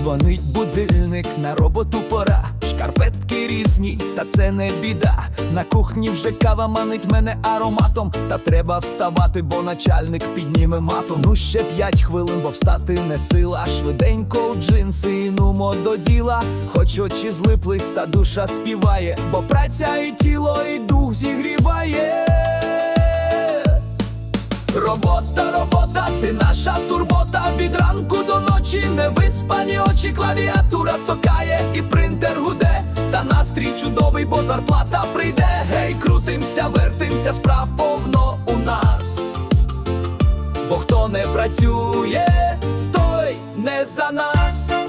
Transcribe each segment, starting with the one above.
Дзвонить будильник на роботу пора. Шкарпетки різні, та це не біда. На кухні вже кава манить мене ароматом. Та треба вставати, бо начальник підніме матом. Ну ще п'ять хвилин, бо встати не сила. Швиденько у джинси і нумо до діла. Хоч очі злиплись, та душа співає, бо праця і тіло, і дух зігріває. Робота, робота, ти наша турбота ночі, не виспані очі, клавіатура цокає і принтер гуде, та настрій чудовий, бо зарплата прийде. Гей, крутимся, вертимся, справ повно у нас. Бо хто не працює, той не за нас.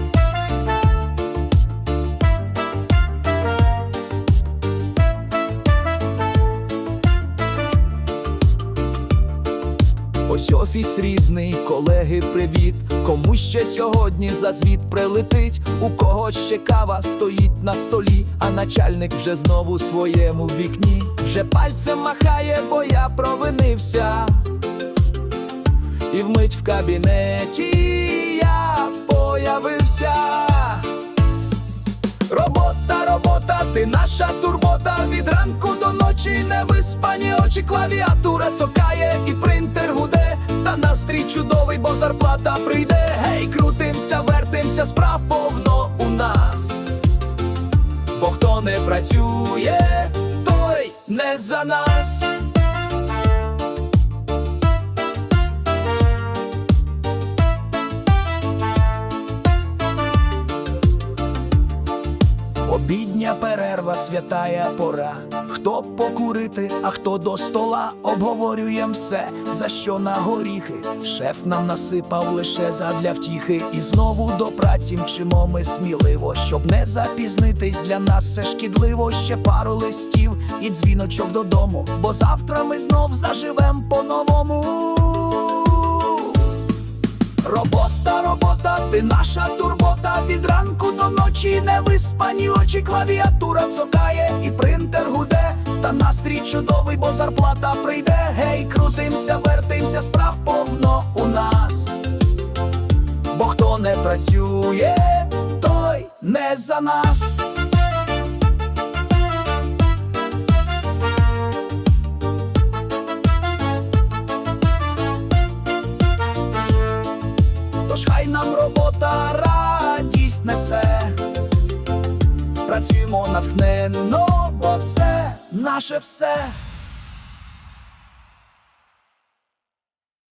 Ось офіс рідний, колеги, привіт. Кому ще сьогодні за звіт прилетить, у кого ще кава стоїть на столі, а начальник вже знову в своєму вікні. Вже пальцем махає, бо я провинився. І вмить в кабінеті я появився. Робота, робота, ти наша турбота від ранку до ночі, не виспані очі, клавіатура цокає і принтер гуде, та настрій чудовий, бо зарплата прийде. Гей, крутимся, вертимся, справ повно у нас. Бо хто не працює, той не за нас. Обідня перерва, святая пора. Хто покурити, а хто до стола, обговорюєм все, за що на горіхи. Шеф нам насипав лише задля втіхи. І знову до праці мчимо ми сміливо, щоб не запізнитись для нас все шкідливо. Ще пару листів і дзвіночок додому. Бо завтра ми знов заживем по-новому. Робота, робота, ти наша турбота від ранку до ночі, не виспані очі, клавіатура цокає і принтер гуде, та настрій чудовий, бо зарплата прийде. Гей, крутимся, вертимся, справ повно у нас. Бо хто не працює, той не за нас. Тож хай нам робота радість несе, працюємо натхненно, бо це наше все.